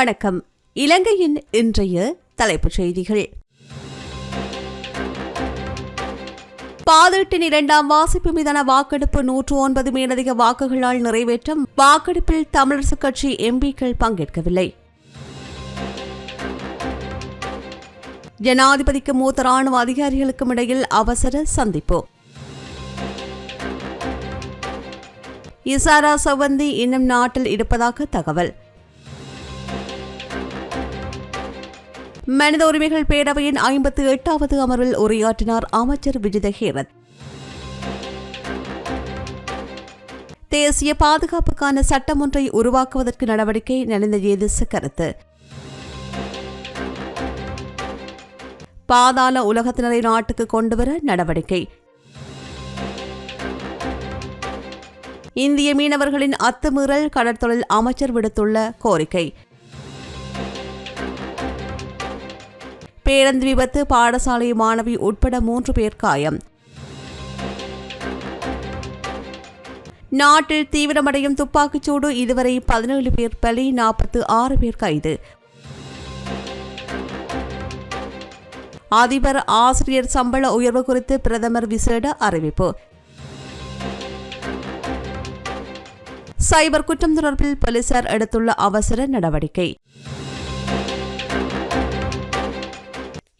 வணக்கம். இலங்கையின் இன்றைய தலைப்புச் செய்திகள். பாதீட்டின் இரண்டாம் வாசிப்பு மீதான வாக்கெடுப்பு நூற்று ஒன்பது மேலதிக வாக்குகளால் நிறைவேற்றம் வாக்கெடுப்பில் தமிழரசுக் கட்சி எம்பிக்கள் பங்கேற்கவில்லை. ஜனாதிபதிக்கு மூத்த ராணுவ அதிகாரிகளுக்கும் இடையில் அவசர சந்திப்பு. இசாரா சவந்தி இன்னும் நாட்டில் இருப்பதாக தகவல். மனித உரிமைகள் பேரவையின் ஐம்பத்தி எட்டாவது அமர்வில் உரையாற்றினார் அமைச்சர் விஜித ஹேரத். தேசிய பாதுகாப்புக்கான சட்டம் ஒன்றை உருவாக்குவதற்கு நடவடிக்கை நலிந்த ஏதிச கருத்து. பாதாள உலகத்தினரை நாட்டுக்கு கொண்டுவர நடவடிக்கை. இந்திய மீனவர்களின் அத்துமீறல் கடற்தொழில் அமைச்சர் விடுத்துள்ள கோரிக்கை. பேருந்து விபத்து பாடசாலை மாணவி உட்பட மூன்று பேர் காயம். நாட்டில் தீவிரமடையும் துப்பாக்கிச்சூடு இதுவரை பதினேழு பேர் பலி நாற்பத்து ஆறு பேர் கைது. அதிபர் ஆசிரியர் சம்பள உயர்வு குறித்து பிரதமர் விசேட அறிவிப்பு. சைபர் குற்றம் தொடர்பில் போலீசார் எடுத்துள்ள அவசர நடவடிக்கை.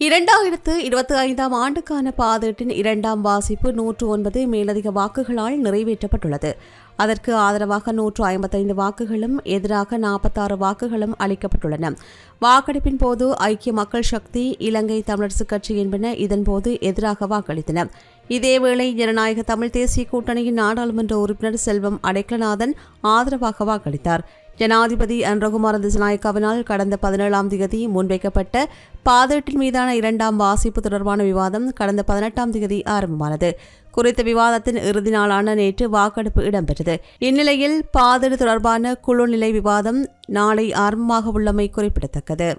இரண்டாயிரத்து இருபத்தி ஐந்தாம் ஆண்டுக்கான பாதீட்டின் இரண்டாம் வாசிப்பு நூற்று ஒன்பது மேலதிக வாக்குகளால் நிறைவேற்றப்பட்டுள்ளது. அதற்கு ஆதரவாக நூற்று ஐம்பத்தைந்து வாக்குகளும் எதிராக நாற்பத்தாறு வாக்குகளும் அளிக்கப்பட்டுள்ளன. வாக்கெடுப்பின் போது ஐக்கிய மக்கள் சக்தி இலங்கை தமிழரசுக் கட்சி என்பன இதன்போது எதிராக வாக்களித்தன. இதேவேளை ஜனநாயக தமிழ் தேசிய கூட்டணியின் நாடாளுமன்ற உறுப்பினர் செல்வம் அடைக்கலநாதன் ஆதரவாக வாக்களித்தார். ஜனாதிபதி அன்ரகுமார திசநாயக்காவினால் கடந்த பதினேழாம் தேதி முன்வைக்கப்பட்ட பாதேட்டின் மீதான இரண்டாம் வாசிப்பு தொடர்பான விவாதம் கடந்த பதினெட்டாம் தேதி ஆரம்பமானது. குறித்த விவாதத்தின் இறுதி நாளான நேற்று வாக்கெடுப்பு இடம்பெற்றது. இந்நிலையில் பாதேடு தொடர்பான குழு நிலை விவாதம் நாளை ஆரம்பமாக உள்ளமை குறிப்பிடத்தக்கது.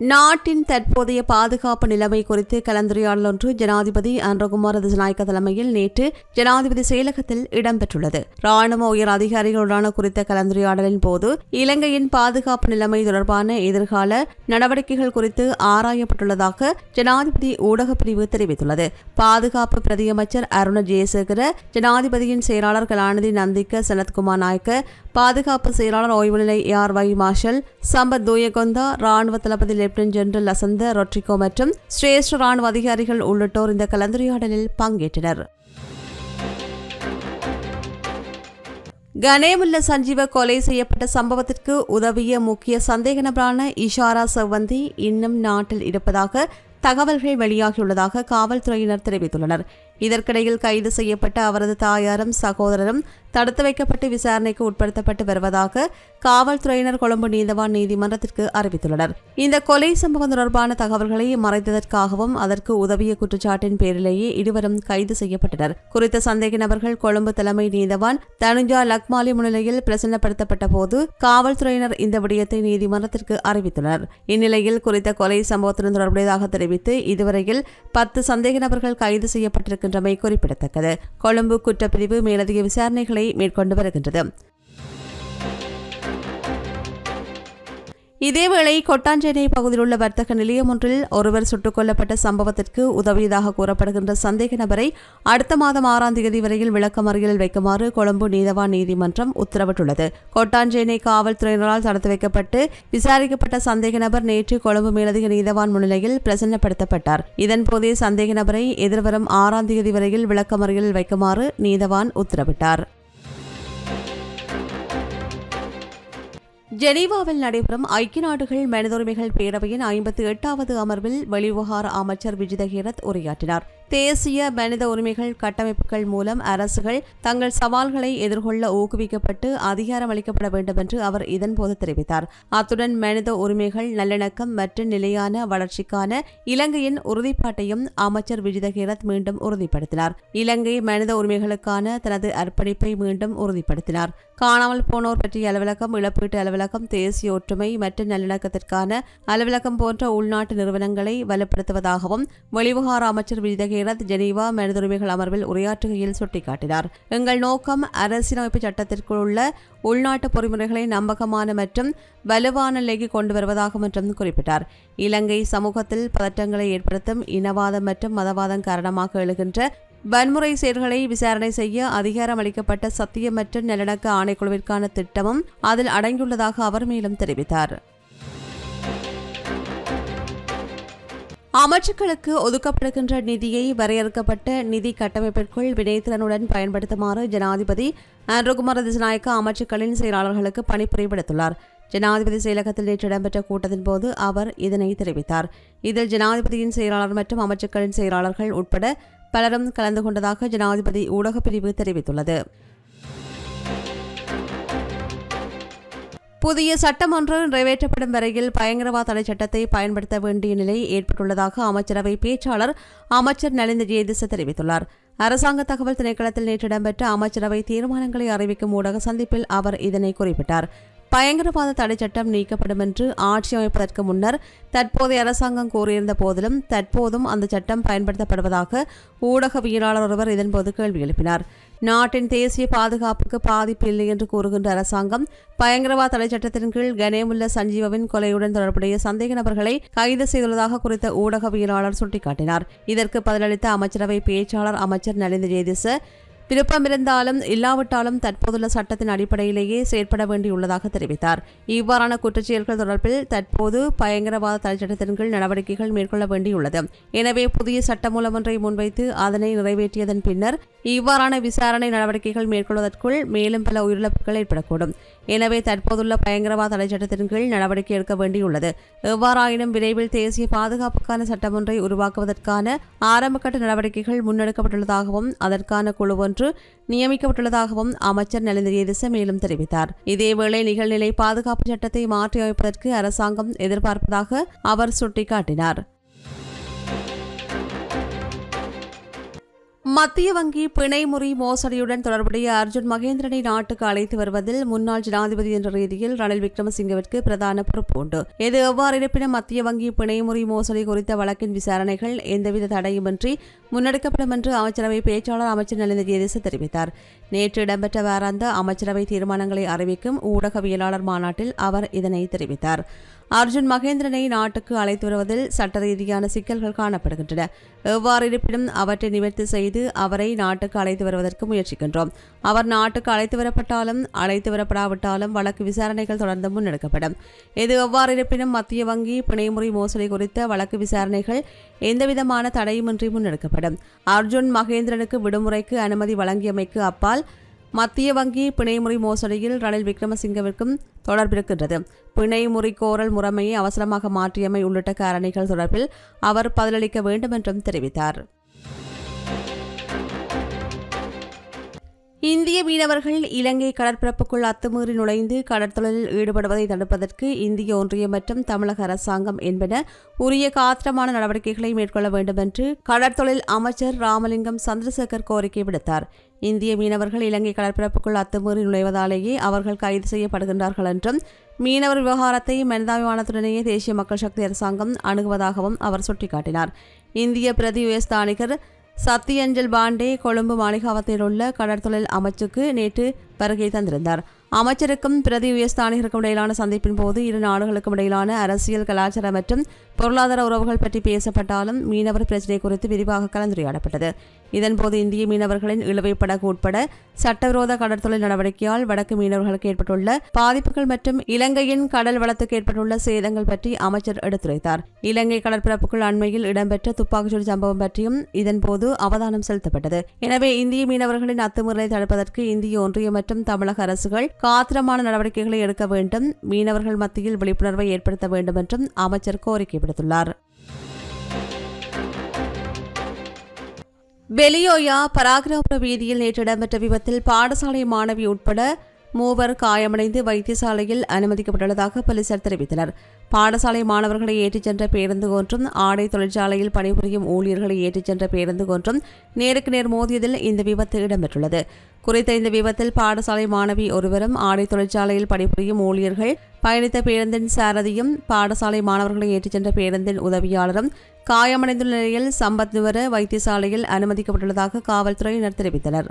நாட்டின் தற்போதைய பாதுகாப்பு நிலைமை குறித்து கலந்துரையாடல் ஒன்று ஜனாதிபதி அன்றகுமார் திசநாயக்க தலைமையில் நேற்று ஜனாதிபதி செயலகத்தில் இடம்பெற்றுள்ளது. ராணுவ உயர் அதிகாரிகளுடனான குறித்த கலந்துரையாடலின் போது இலங்கையின் பாதுகாப்பு நிலைமை தொடர்பான எதிர்கால நடவடிக்கைகள் குறித்து ஆராயப்பட்டுள்ளதாக ஜனாதிபதி ஊடகப் பிரிவு தெரிவித்துள்ளது. பாதுகாப்பு பிரதியமைச்சர் அருண ஜெயசேகர ஜனாதிபதியின் செயலாளர் கலாநிதி நந்திக்க சனத்குமார் நாயக்க பாதுகாப்பு செயலாளர் ஓய்வு நிலை air vice marshal Sampath Thuyacontha ராணுவ தளபதி லெப்டினன்ட் ஜெனரல் லசந்த ரொட்ரிகோ மற்றும் சிரேஷ்ட ராணுவ அதிகாரிகள் உள்ளிட்டோர் இந்த கலந்துரையாடலில் பங்கேற்றனர். கனேமுல்ல சஞ்சீவ கொலை செய்யப்பட்ட சம்பவத்திற்கு உதவிய முக்கிய சந்தேக நபரான இஷாரா செவ்வந்தி இன்னும் நாட்டில் இருப்பதாக தகவல்கள் வெளியாகியுள்ளதாக காவல்துறையினர் தெரிவித்துள்ளனர். இதற்கிடையில் கைது செய்யப்பட்ட அவரது தாயாரும் சகோதரரும் தடுத்து வைக்கப்பட்டு விசாரணைக்கு உட்படுத்தப்பட்டு வருவதாக காவல்துறையினர் கொழும்பு நீதவான் நீதிமன்றத்திற்கு அறிவித்துள்ளனர். இந்த கொலை சம்பவம் தொடர்பான தகவல்களை மறைத்ததற்காகவும் அதற்கு உதவிய குற்றச்சாட்டின் பேரிலேயே இருவரும் கைது செய்யப்பட்டனர். குறித்த சந்தேக நபர்கள் கொழும்பு தலைமை நீதவான் தனுஜா லக்மாலி முன்னிலையில் பிரசன்னப்படுத்தப்பட்ட போது காவல்துறையினர் இந்த விடயத்தை நீதிமன்றத்திற்கு அறிவித்துள்ளனர். இந்நிலையில் குறித்த கொலை சம்பவத்துடன் தொடர்புடையதாக தெரிவித்து இதுவரையில் பத்து சந்தேக நபர்கள் கைது செய்யப்பட்டிருக்கின்றமை குறிப்பிடத்தக்கது. கொழும்பு குற்றப்பிரிவு மேலதிக விசாரணைகளை மேற்கொண்டு வருகின்றது. இதேவேளை கொட்டாஞ்சேனை பகுதியில் உள்ள வர்த்தக நிலையம் ஒன்றில் ஒருவர் சுட்டுக் கொல்லப்பட்ட சம்பவத்திற்கு உதவியதாக கூறப்படுகின்ற சந்தேக நபரை அடுத்த மாதம் ஆறாம் தேதி வரையில் விளக்கமறியலில் வைக்குமாறு கொழும்பு நீதவான் நீதிமன்றம் உத்தரவிட்டுள்ளது. கொட்டாஞ்சேனை காவல்துறையினரால் தடுத்து வைக்கப்பட்டு விசாரிக்கப்பட்ட சந்தேக நபர் நேற்று கொழும்பு மேலதிக நீதவான் முன்னிலையில் பிரசன்னப்படுத்தப்பட்டார். இதன்போதே சந்தேக நபரை எதிர்வரும் ஆறாம் தேதி வரையில் விளக்கமறியலில் வைக்குமாறு நீதவான் உத்தரவிட்டார். ஜெனீவாவில் நடைபெறும் ஐக்கிய நாடுகள் மனித உரிமைகள் பேரவையின் ஐம்பத்தி எட்டாவது அமர்வில் வெளிவிவகார அமைச்சர் விஜித ஹீரத் உரையாற்றினார். தேசிய மனித உரிமைகள் கட்டமைப்புகள் மூலம் அரசுகள் தங்கள் சவால்களை எதிர்கொள்ள ஊக்குவிக்கப்பட்டு அதிகாரம் அளிக்கப்பட வேண்டும் என்று அவர் இதன்போது தெரிவித்தார். அத்துடன் மனித உரிமைகள் நல்லிணக்கம் மற்றும் நிலையான வளர்ச்சிக்கான இலங்கையின் உறுதிப்பாட்டையும் அமைச்சர் விஜிதகீரத் மீண்டும் உறுதிப்படுத்தினார். இலங்கை மனித உரிமைகளுக்கான தனது அர்ப்பணிப்பை மீண்டும் உறுதிப்படுத்தினார். காணாமல் போனோர் பற்றிய அலுவலகம் இழப்பீட்டு அலுவலகம் தேசிய ஒற்றுமை மற்றும் நல்லிணக்கத்திற்கான அலுவலகம் போன்ற உள்நாட்டு நிறுவனங்களை வலுப்படுத்துவதாகவும் வெளிவகார அமைச்சர் விஜிதகே ஹேரத் ஜெனீவா மனிதுரிமைகள் அமர்வில் உரையாற்றுகையில் சுட்டிக்காட்டினார். எங்கள் நோக்கம் அரசியலமைப்பு சட்டத்திற்குள் உள்ள உள்நாட்டு பொறிமுறைகளை நம்பகமான மற்றும் வலுவான நிலைக்கு கொண்டு வருவதாகும் என்றும் குறிப்பிட்டார். இலங்கை சமூகத்தில் பதற்றங்களை ஏற்படுத்தும் இனவாதம் மற்றும் மதவாதம் காரணமாக எழுகின்ற வன்முறை செயல்களை விசாரணை செய்ய அதிகாரம் அளிக்கப்பட்ட சத்தியமற்ற நல்லிணக்க ஆணைக்குழுவிற்கான திட்டமும் அதில் அடங்கியுள்ளதாக அவர் மேலும் தெரிவித்தார். அமைச்சுக்களுக்கு ஒதுக்கப்படுகின்ற நிதியை வரையறுக்கப்பட்ட நிதி கட்டமைப்பிற்குள் வினைத்திறனுடன் பயன்படுத்துமாறு ஜனாதிபதி ஆண்ட்ரோகுமார திசநாயக்க அமைச்சுக்களின் செயலாளர்களுக்கு பணிபுரிவிடுத்துள்ளார். ஜனாதிபதி செயலகத்தில் நேற்று இடம்பெற்ற கூட்டத்தின் போது அவர் இதனை தெரிவித்தார். இதில் ஜனாதிபதியின் செயலாளர் மற்றும் அமைச்சுக்களின் செயலாளர்கள் உட்பட பலரும் கலந்து கொண்டதாக ஜனாதிபதி ஊடகப்பிரிவு தெரிவித்துள்ளது. புதிய சட்டமன்றம் நிறைவேற்றப்படும் வரையில் பயங்கரவாத தடை சட்டத்தை பயன்படுத்த வேண்டிய நிலை ஏற்பட்டுள்ளதாக அமைச்சரவை பேச்சாளர் அமைச்சர் நலிந்த ஜெயதிச தெரிவித்துள்ளார். அரசாங்க தகவல் திணைக்களத்தில் நேற்று இடம்பெற்ற அமைச்சரவை தீர்மானங்களை அறிவிக்கும் ஊடக சந்திப்பில் அவர் இதனை குறிப்பிட்டார். பயங்கரவாத தடை சட்டம் நீக்கப்படும் என்று ஆட்சி அமைப்பதற்கு முன்னர் தற்போதைய அரசாங்கம் கூறியிருந்த போதிலும் தற்போதும் அந்த சட்டம் பயன்படுத்தப்படுவதாக ஊடகவியலாளர் ஒருவர் இதன்போது கேள்வி எழுப்பினார். நாட்டின் தேசிய பாதுகாப்புக்கு பாதிப்பு இல்லை என்று கூறுகின்ற அரசாங்கம் பயங்கரவாத தடை சட்டத்தின் கீழ் கனேமுல்ல சஞ்சீவவின் கொலையுடன் தொடர்புடைய சந்தேக நபர்களை கைது செய்துள்ளதாக குறித்த ஊடகவியலாளர் சுட்டிக்காட்டினார். இதற்கு பதிலளித்த அமைச்சரவை பேச்சாளர் அமைச்சர் நலிந்த ஜெயதிச விருப்பமிருந்தாலும் இல்லாவிட்டாலும் தற்போதுள்ள சட்டத்தின் அடிப்படையிலேயே செயற்பட வேண்டியுள்ளதாக தெரிவித்தார். இவ்வாறான குற்றச்செயல்கள் தொடர்பில் தற்போது பயங்கரவாத தடைச்சட்டத்தின் கீழ் நடவடிக்கைகள் மேற்கொள்ள வேண்டியுள்ளது. எனவே புதிய சட்டமூலம் ஒன்றை முன்வைத்து அதனை நிறைவேற்றியதன் பின்னர் இவ்வாறான விசாரணை நடவடிக்கைகள் மேற்கொள்வதற்குள் மேலும் பல உயிரிழப்புகள் ஏற்படக்கூடும். எனவே தற்போதுள்ள பயங்கரவாத தடை சட்டத்தின் கீழ் நடவடிக்கை எடுக்க வேண்டியுள்ளது. எவ்வாறாயினும் விரைவில் தேசிய பாதுகாப்புக்கான சட்டம் ஒன்றை உருவாக்குவதற்கான ஆரம்பகட்ட நடவடிக்கைகள் முன்னெடுக்கப்பட்டுள்ளதாகவும் அதற்கான குழு ஒன்று நியமிக்கப்பட்டுள்ளதாகவும் அமைச்சர் நலிந்திரியதிச மேலும் தெரிவித்தார். இதேவேளை நிகழ்நிலை பாதுகாப்பு சட்டத்தை மாற்றியமைப்பதற்கு அரசாங்கம் எதிர்பார்ப்பதாக அவர் சுட்டிக்காட்டினார். மத்திய வங்கி பிணைமுறி மோசடியுடன் தொடர்புடைய அர்ஜுன் மகேந்திரனை நாட்டுக்கு அழைத்து வருவதில் முன்னாள் ஜனாதிபதி என்ற ரீதியில் ரணில் விக்ரமசிங்கவிற்கு பிரதான பொறுப்பு உண்டு. எது எவ்வாறு இருப்பினும் மத்திய வங்கி பிணைமுறி மோசடி குறித்த வழக்கின் விசாரணைகள் எந்தவித தடையுமின்றி முன்னெடுக்கப்படும் என்று அமைச்சரவை பேச்சாளர் அமைச்சர் நலிந்த ஜெயதேச தெரிவித்தார். நேற்று இடம்பெற்ற வாராந்த அமைச்சரவை தீர்மானங்களை அறிவிக்கும் ஊடகவியலாளர் மாநாட்டில் அவர் இதனை தெரிவித்தார். அர்ஜுன் மகேந்திரனை நாட்டுக்கு அழைத்து வருவதில் சட்ட ரீதியான சிக்கல்கள் காணப்படுகின்றன. எவ்வாறு இருப்பினும் அவற்றை நிவர்த்தி செய்து அவரை நாட்டுக்கு அழைத்து வருவதற்கு முயற்சிக்கின்றோம். அவர் நாட்டுக்கு அழைத்து வரப்பட்டாலும் அழைத்து வரப்படாவிட்டாலும் வழக்கு விசாரணைகள் தொடர்ந்து முன்னெடுக்கப்படும். இது எவ்வாறு இருப்பினும் மத்திய வங்கி பிணைமுறை மோசடி குறித்த வழக்கு விசாரணைகள் எந்தவிதமான தடையுமின்றி முன்னெடுக்கப்படும். அர்ஜுன் மகேந்திரனுக்கு விடுமுறைக்கு அனுமதி வழங்கியமைக்கு அப்பால் மத்திய வங்கி பிணைமுறை மோசடியில் ரணில் விக்ரமசிங்கவிற்கும் தொடர்பிருக்கின்றது பிணைமுறை கோரல் முறைமையை அவசரமாக மாற்றியமை உள்ளிட்ட காரணிகள் தொடர்பில் அவர் பதிலளிக்க வேண்டும் என்றும் தெரிவித்தார். இந்திய மீனவர்கள் இலங்கை கடற்பரப்புக்குள் அத்துமீறி நுழைந்து கடற்தொழிலில் ஈடுபடுவதை தடுப்பதற்கு இந்திய ஒன்றியம் மற்றும் தமிழக அரசாங்கம் என்பன உரிய காத்திரமான நடவடிக்கைகளை மேற்கொள்ள வேண்டும் என்று கடற்தொழில் அமைச்சர் ராமலிங்கம் சந்திரசேகர் கோரிக்கை விடுத்தார். இந்திய மீனவர்கள் இலங்கை கடற்பரப்புக்குள் அத்துமீறி நுழைவதாலேயே அவர்கள் கைது செய்யப்படுகின்றார்கள் என்றும் மீனவர் விவகாரத்தை மனிதாபிமானத்துடனேயே தேசிய மக்கள் சக்தி அரசாங்கம் அணுகுவதாகவும் அவர் சுட்டிக்காட்டினார். இந்திய பிரதி உயர்ஸ்தானிகர் சத்தியஞ்சல் பாண்டே கொழும்பு மாளிகாவத்தில் உள்ள கடற்தொழில் அமைச்சுக்கு நேற்று வருகை தந்திருந்தார். அமைச்சருக்கும் பிரதி உயர்ஸ்தானிகருக்கும் இடையிலான சந்திப்பின் போது இரு நாடுகளுக்கும் இடையிலான அரசியல் கலாச்சார மற்றும் பொருளாதார உறவுகள் பற்றி பேசப்பட்டாலும் மீனவர் பிரச்சினை குறித்து விரிவாக கலந்துரையாடப்பட்டது. இதன்போது இந்திய மீனவர்களின் இழுவை படகு உட்பட சட்டவிரோத கடற்தொழில் நடவடிக்கையால் வடக்கு மீனவர்களுக்கு ஏற்பட்டுள்ள பாதிப்புகள் மற்றும் இலங்கையின் கடல் வளத்துக்கு ஏற்பட்டுள்ள சேதங்கள் பற்றி அமைச்சர் எடுத்துரைத்தார். இலங்கை கடற்பரப்புக்குள் அண்மையில் இடம்பெற்ற துப்பாக்கிச்சூடு சம்பவம் பற்றியும் இதன்போது அவதானம் செலுத்தப்பட்டது. எனவே இந்திய மீனவர்களின் அத்துமுறை தடுப்பதற்கு இந்திய ஒன்றியம் மற்றும் தமிழக அரசுகள் காத்திரமான நடவடிக்கைகளை எடுக்க வேண்டும். மீனவர்கள் மத்தியில் விழிப்புணர்வை ஏற்படுத்த வேண்டும் என்றும் அமைச்சர் கோரிக்கை விடுத்துள்ளார் பெலியோயா பராகிரபுர வீதியில் நேற்று இடம்பெற்ற விபத்தில் பாடசாலை மாணவி உட்பட மூவர் காயமடைந்து வைத்தியசாலையில் அனுமதிக்கப்பட்டுள்ளதாக போலீசார் தெரிவித்தனர். பாடசாலை மாணவர்களை ஏற்றிச் சென்ற பேருந்து ஒன்றும் ஆடை தொழிற்சாலையில் பணிபுரியும் ஊழியர்களை ஏற்றிச் சென்ற பேருந்து ஒன்றும் நேருக்கு நேர் மோதியதில் இந்த விபத்து இடம்பெற்றுள்ளது. குறித்த இந்த விபத்தில் பாடசாலை மாணவி ஒருவரும் ஆடை தொழிற்சாலையில் பணிபுரியும் ஊழியர்கள் பயணித்த பேருந்தின் சாரதியும் பாடசாலை மாணவர்களை ஏற்றிச் சென்ற பேருந்தின் உதவியாளரும் காயமடைந்துள்ள நிலையில் சம்பத் நுவர வைத்தியசாலையில் அனுமதிக்கப்பட்டுள்ளதாக காவல்துறையினர் தெரிவித்தனர்.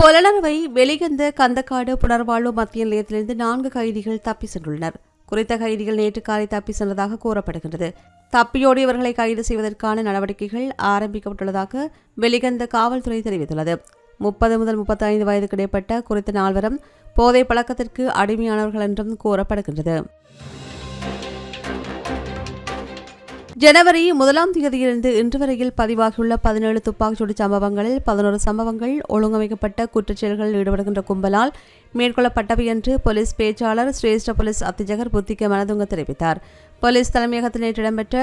பொலனறுவை வெளிகந்த கந்தக்காடு புனர்வாழ்வு மத்திய நிலையத்திலிருந்து நான்கு கைதிகள் தப்பி சென்றுள்ளனர். குறித்த கைதிகள் நேற்று காலை தப்பி சென்றதாக கூறப்படுகின்றது. தப்பியோடியவர்களை கைது செய்வதற்கான நடவடிக்கைகள் ஆரம்பிக்கப்பட்டுள்ளதாக வெளிகந்த காவல்துறை தெரிவித்துள்ளது. முப்பது முதல் முப்பத்தைந்து வயதுக்கு இடைப்பட்ட குறித்த நால்வரும் போதை பழக்கத்திற்கு அடிமையானவர்கள் என்றும் கூறப்படுகின்றது. ஜனவரி முதலாம் தேதியிலிருந்து இன்று வரையில் பதிவாகியுள்ள பதினேழு துப்பாக்கிச்சூடு சம்பவங்களில் பதினோரு சம்பவங்கள் ஒழுங்கமைக்கப்பட்ட குற்றச்செயல்களில் ஈடுபடுகின்ற கும்பலால் மேற்கொள்ளப்பட்டவை என்று போலீஸ் பேச்சாளர் சிரேஷ்ட போலீஸ் அத்திஜகர் புத்திக மனதுங்க தெரிவித்தார். போலீஸ் தலைமையகத்தில் நேற்று இடம்பெற்ற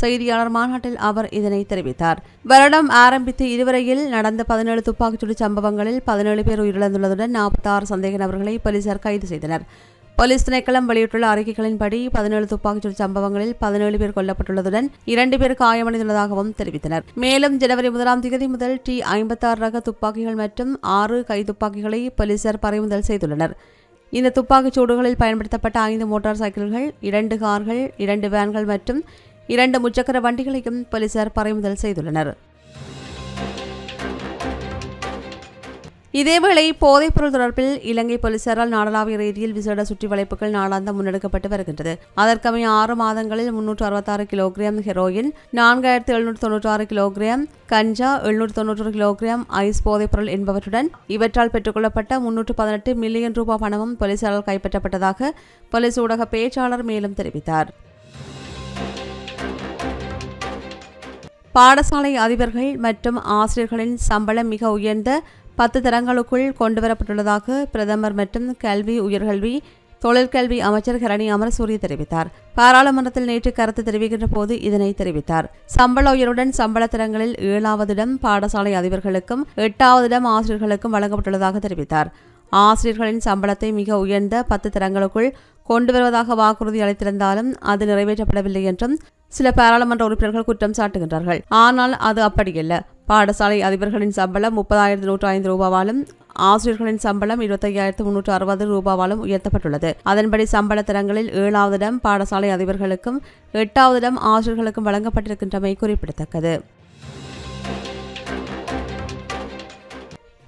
செய்தியாளர் மாநாட்டில் அவர் இதனை தெரிவித்தார். வருடம் ஆரம்பித்து இதுவரையில் நடந்த பதினேழு துப்பாக்கிச்சூடு சம்பவங்களில் பதினேழு பேர் உயிரிழந்துள்ளதுடன் நாற்பத்தாறு சந்தேக நபர்களை போலீசார் கைது செய்தனர். போலீஸ் திணைக்களம் வெளியிட்டுள்ள அறிக்கைகளின்படி பதினேழு துப்பாக்கிச்சூடு சம்பவங்களில் பதினேழு பேர் கொல்லப்பட்டுள்ளதுடன் இரண்டு பேர் காயமடைந்துள்ளதாகவும் தெரிவித்தனர். மேலும் ஜனவரி முதலாம் தேதி முதல் டி ஐம்பத்தாறு ரக துப்பாக்கிகள் மற்றும் ஆறு கைத்துப்பாக்கிகளை போலீசார் பறிமுதல் செய்துள்ளனர். இந்த துப்பாக்கிச் சூடுகளில் பயன்படுத்தப்பட்ட ஐந்து மோட்டார் சைக்கிள்கள் இரண்டு கார்கள் இரண்டு வேன்கள் மற்றும் இரண்டு முச்சக்கர வண்டிகளையும் போலீசார் பறிமுதல் செய்துள்ளனர். இதேவேளை போதைப்பொருள் தொடர்பில் இலங்கை போலீசாரால் நாடளாவிய ரீதியில் விசேட சுற்றி வளைப்புகள் நாளாந்தம் முன்னெடுக்கப்பட்டு வருகின்றது. அதற்கமைய ஆறு மாதங்களில் முன்னூற்று அறுபத்தாறு கிலோகிராம் ஹெரோயின் நான்காயிரத்து எழுநூற்று தொன்னூற்றாறு கிலோகிராம் கஞ்சா எழுநூற்று தொன்னூற்று கிலோகிராம் ஐஸ் போதைப்பொருள் என்பவற்றுடன் இவற்றால் பெற்றுக்கொள்ளப்பட்ட முன்னூற்று பதினெட்டு மில்லியன் ரூபாய் பணமும் போலீசாரால் கைப்பற்றப்பட்டதாக போலீஸ் ஊடக பேச்சாளர் மேலும் தெரிவித்தார். பாடசாலை அதிபர்கள் மற்றும் ஆசிரியர்களின் சம்பளம் மிக உயர்ந்த பத்து தரங்களுக்குள் கொண்டுவரப்பட்டுள்ளதாக பிரதமர் மற்றும் கல்வி உயர்கல்வி தொழிற்கல்வி அமைச்சர் ஹரணி அமரசூரிய தெரிவித்தார். பாராளுமன்றத்தில் நேற்று கருத்து தெரிவிக்கின்ற போது இதனை தெரிவித்தார். சம்பள உயருடன் சம்பள தரங்களில் ஏழாவதிடம் பாடசாலை அதிபர்களுக்கும் எட்டாவதிடம் ஆசிரியர்களுக்கும் வழங்கப்பட்டுள்ளதாக தெரிவித்தார். ஆசிரியர்களின் சம்பளத்தை மிக உயர்ந்த பத்து தரங்களுக்குள் கொண்டு வருவதாக வாக்குறுதி அளித்திருந்தாலும் அது நிறைவேற்றப்படவில்லை என்றும் சில பாராளுமன்ற உறுப்பினர்கள் குற்றம் சாட்டுகின்றார்கள். ஆனால் அது அப்படியல்ல. பாடசாலை அதிபர்களின் சம்பளம் முப்பதாயிரத்து நூற்று ஐந்து ரூபாவாலும் ஆசிரியர்களின் சம்பளம் இருபத்தையாயிரத்து முன்னூற்று அறுபது ரூபாவாலும் உயர்த்தப்பட்டுள்ளது. அதன்படி சம்பள தரங்களில் ஏழாவது இடம் பாடசாலை அதிபர்களுக்கும் எட்டாவது இடம் ஆசிரியர்களுக்கும் வழங்கப்பட்டிருக்கின்றமை குறிப்பிடத்தக்கது.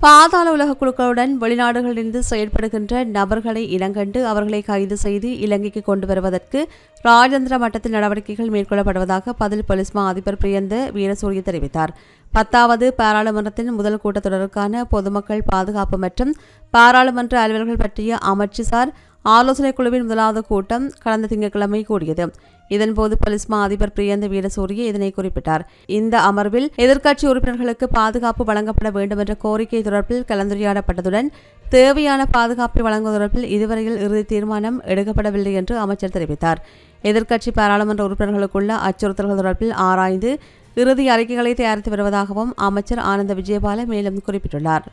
பாதாள உலக குழுக்களுடன் வெளிநாடுகளிலிருந்து செயல்படுகின்ற நபர்களை இனங்கண்டு அவர்களை கைது செய்து இலங்கைக்கு கொண்டு வருவதற்கு ராஜேந்திர மட்டத்தில் நடவடிக்கைகள் மேற்கொள்ளப்படுவதாக பதில் போலீஸ் மா அதிபர் பிரியந்த வீரசூரிய தெரிவித்தார். பத்தாவது பாராளுமன்றத்தின் முதல் கூட்டத்தொடருக்கான பொதுமக்கள் பாதுகாப்பு மற்றும் பாராளுமன்ற அலுவல்கள் பற்றிய அமைச்சுசார் ஆலோசனை குழுவின் முதலாவது கூட்டம் கடந்த திங்கட்கிழமை கூடியது. இதன்போது பொலிஸ்மா அதிபர் பிரியந்த வீரசூரிய இதனை குறிப்பிட்டார். இந்த அமர்வில் எதிர்க்கட்சி உறுப்பினர்களுக்கு பாதுகாப்பு வழங்கப்பட வேண்டும் என்ற கோரிக்கை தொடர்பில் கலந்துரையாடப்பட்டதுடன் தேவையான பாதுகாப்பை வழங்குவது தொடர்பில் இதுவரையில் இறுதி தீர்மானம் எடுக்கப்படவில்லை என்று அமைச்சர் தெரிவித்தார். எதிர்க்கட்சி பாராளுமன்ற உறுப்பினர்களுக்குள்ள அச்சுறுத்தல்கள் தொடர்பில் ஆராய்ந்து இறுதி அறிக்கைகளை தயாரித்து வருவதாகவும் அமைச்சர் ஆனந்த விஜயபால மேலும் குறிப்பிட்டுள்ளார்.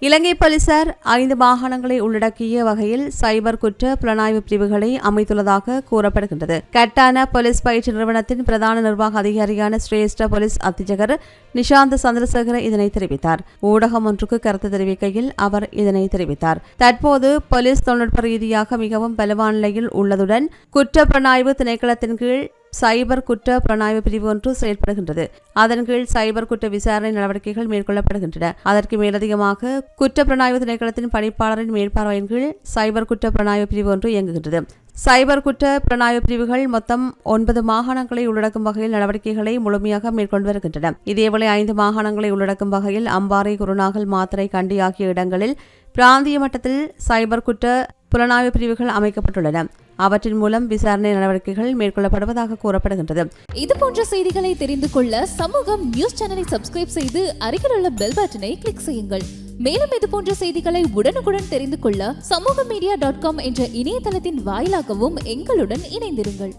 இலங்கை போலீசார் ஐந்து மாகாணங்களை உள்ளடக்கிய வகையில் சைபர் குற்ற புலனாய்வு பிரிவுகளை அமைத்துள்ளதாக கூறப்படுகின்றது. கட்டான போலீஸ் பயிற்சி நிறுவனத்தின் பிரதான நிர்வாக அதிகாரியான சிரேஷ்ட போலீஸ் அத்திஜகர் நிஷாந்த் சந்திரசேகர இதனை தெரிவித்தார். ஊடகம் ஒன்றுக்கு கருத்து தெரிவிக்கையில் அவர் இதனை தெரிவித்தார். தற்போது போலீஸ் தொழில்நுட்ப ரீதியாக மிகவும் பலவான நிலையில் உள்ளதுடன் குற்ற புலனாய்வு திணைக்களத்தின் கீழ் சைபர் குற்ற புலனாய்வு பிரிவு ஒன்று செயல்படுகின்றது. அதன் கீழ் சைபர் குற்ற விசாரணை நடவடிக்கைகள் மேற்கொள்ளப்படுகின்றன. அதற்கு மேலதிகமாக குற்ற புலனாய்வு திணைக்களத்தின் பணிப்பாளரின் மேற்பார்வையின் கீழ் சைபர் குற்ற புலனாய்வு பிரிவு ஒன்று இயங்குகின்றது. சைபர் குற்ற புலனாய்வு பிரிவுகள் மொத்தம் ஒன்பது மாகாணங்களை உள்ளடக்கும் வகையில் நடவடிக்கைகளை முழுமையாக மேற்கொண்டு வருகின்றன. இதேவேளை ஐந்து மாகாணங்களை உள்ளடக்கும் வகையில் அம்பாறை குருநாகல் மாத்திரை கண்டி ஆகிய இடங்களில் பிராந்திய மட்டத்தில் சைபர் குற்ற புலனாய்வு பிரிவுகள் அமைக்கப்பட்டுள்ளன. அவற்றின் மூலம் விசாரணை நடவடிக்கைகள் மேற்கொள்ளப்படுவதாக கூறப்படுகின்றது. இது போன்ற செய்திகளை தெரிந்து கொள்ள சமூகம் நியூஸ் சேனலை சப்ஸ்கிரைப் செய்து அருகில் உள்ள பெல் பட்டனை கிளிக் செய்யுங்கள். மேலும் இது போன்ற செய்திகளை உடனுக்குடன் தெரிந்து கொள்ள சமூக மீடியா டாட் காம் என்ற இணையதளத்தின் வாயிலாகவும் எங்களுடன் இணைந்திருங்கள்.